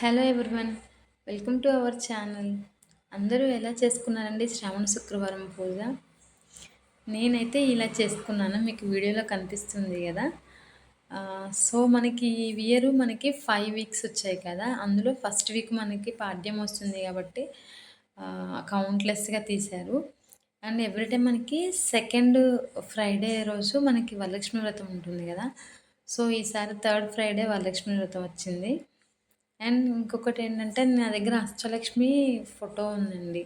Hello everyone welcome to our channel అందరూ ఎలా చేసుకున్నారండి శ్రావణ శుక్రవారం పూజ? నేనైతే ఇలా చేసుకున్నాను. మీకు వీడియోలో కనిపిస్తుంది కదా. సో మనకి ఈ ఇయర్ మనకి ఫైవ్ వీక్స్ వచ్చాయి కదా. అందులో ఫస్ట్ వీక్ మనకి పాడ్యం వస్తుంది కాబట్టి కౌంట్లెస్గా తీశారు. అండ్ ఎవ్రీ డే మనకి సెకండ్ ఫ్రైడే రోజు మనకి వరలక్ష్మి వ్రతం ఉంటుంది కదా. సో ఈసారి థర్డ్ ఫ్రైడే వరలక్ష్మి వ్రతం వచ్చింది. అండ్ ఇంకొకటి ఏంటంటే నా దగ్గర అష్టలక్ష్మి ఫోటో ఉందండి.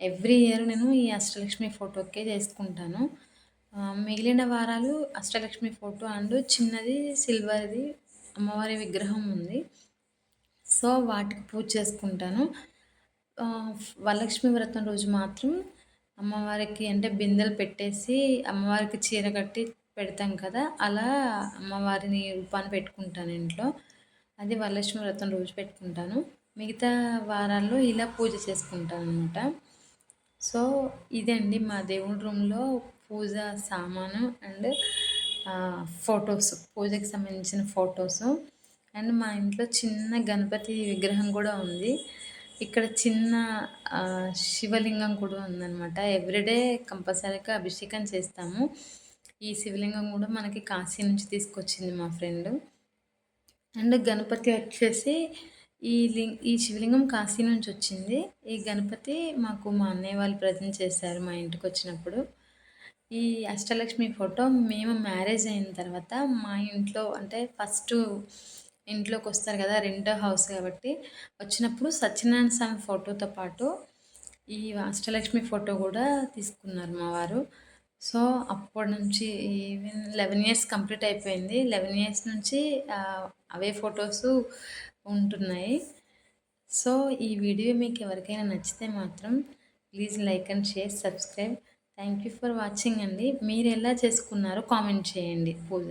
ఎవ్రీ ఇయర్ నేను ఈ అష్టలక్ష్మి ఫోటోకే చేసుకుంటాను. మిగిలిన వారాలు అష్టలక్ష్మి ఫోటో అండ్ చిన్నది సిల్వర్ది అమ్మవారి విగ్రహం ఉంది. సో వాటికి పూజ చేసుకుంటాను. వరలక్ష్మి వ్రతం రోజు మాత్రం అమ్మవారికి అంటే బిందెలు పెట్టేసి అమ్మవారికి చీర కట్టి పెడతాం కదా అలా అమ్మవారిని రూపాన్ని పెట్టుకుంటాను ఇంట్లో. అది వరలక్ష్మి వ్రతం రోజు పెట్టుకుంటాను. మిగతా వారాల్లో ఇలా పూజ చేసుకుంటాను అనమాట సో ఇదండి మా దేవుడి రూమ్లో పూజ సామాను అండ్ ఫొటోస్. పూజకి సంబంధించిన ఫొటోస్. అండ్ మా ఇంట్లో చిన్న గణపతి విగ్రహం కూడా ఉంది. ఇక్కడ చిన్న శివలింగం కూడా ఉందన్నమాట. ఎవ్రీడే కంపల్సరీగా అభిషేకం చేస్తాము. ఈ శివలింగం కూడా మనకి కాశీ నుంచి తీసుకొచ్చింది మా ఫ్రెండ్. అండ్ గణపతి వచ్చేసి ఈ లింగ్ ఈ శివలింగం కాశీ నుంచి వచ్చింది. ఈ గణపతి మాకు మా అన్నయ్య వాళ్ళు ప్రజెంట్ చేశారు మా ఇంటికి వచ్చినప్పుడు. ఈ అష్టలక్ష్మి ఫోటో మేము మ్యారేజ్ అయిన తర్వాత మా ఇంట్లో అంటే ఫస్ట్ ఇంట్లోకి వస్తారు కదా రెండో హౌస్ కాబట్టి వచ్చినప్పుడు సత్యనారాయణ స్వామి ఫోటోతో పాటు ఈ అష్టలక్ష్మి ఫోటో కూడా తీసుకున్నారు మా వారు. సో అప్పటి నుంచి ఈవెన్ లెవెన్ ఇయర్స్ కంప్లీట్ అయిపోయింది. లెవెన్ ఇయర్స్ నుంచి అవే ఫొటోస్ ఉంటున్నాయి. సో ఈ వీడియో మీకు ఎవరికైనా నచ్చితే మాత్రం please like and share subscribe. Thank you for watching అండి. మీరు ఎలా చేసుకున్నారో కామెంట్ చేయండి. పూజ